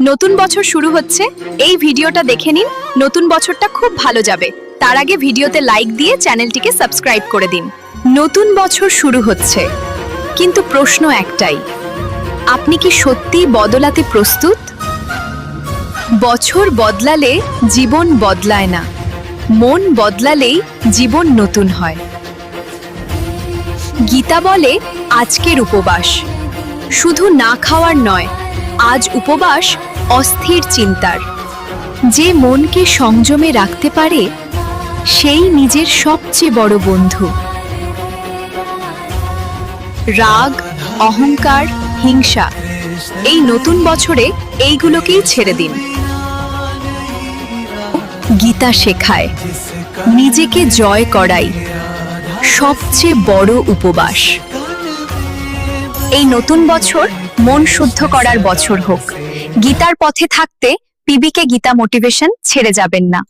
নতুন বছর শুরু হচ্ছে, এই ভিডিওটা দেখে নিন, নতুন বছরটা খুব ভালো যাবে। তার আগে ভিডিওতে লাইক দিয়ে চ্যানেলটিকে সাবস্ক্রাইব করে দিন। নতুন বছর শুরু হচ্ছে, কিন্তু প্রশ্ন একটাই, আপনি কি সত্যি বদলাতে প্রস্তুত? বছর বদলালে জীবন বদলায় না, মন বদলালেই জীবন নতুন হয়। গীতা বলে, আজকের উপবাস, শুধু না খাওয়ার নয় আজ উপবাস অস্থির চিন্তার। যে মনকে সংযমে রাখতে পারে, সেই নিজের সবচেয়ে বড় বন্ধু। রাগ, অহংকার, হিংসা, এই নতুন বছরে এইগুলোকেই ছেড়ে দিন। গীতা শেখায়, নিজেকে জয় করাই সবচেয়ে বড় উপবাস। এই নতুন বছর মন শুদ্ধ করার বছর হোক। গীতার পথে থাকতে পিবিকে গীতা মোটিভেশন ছেড়ে যাবেন না।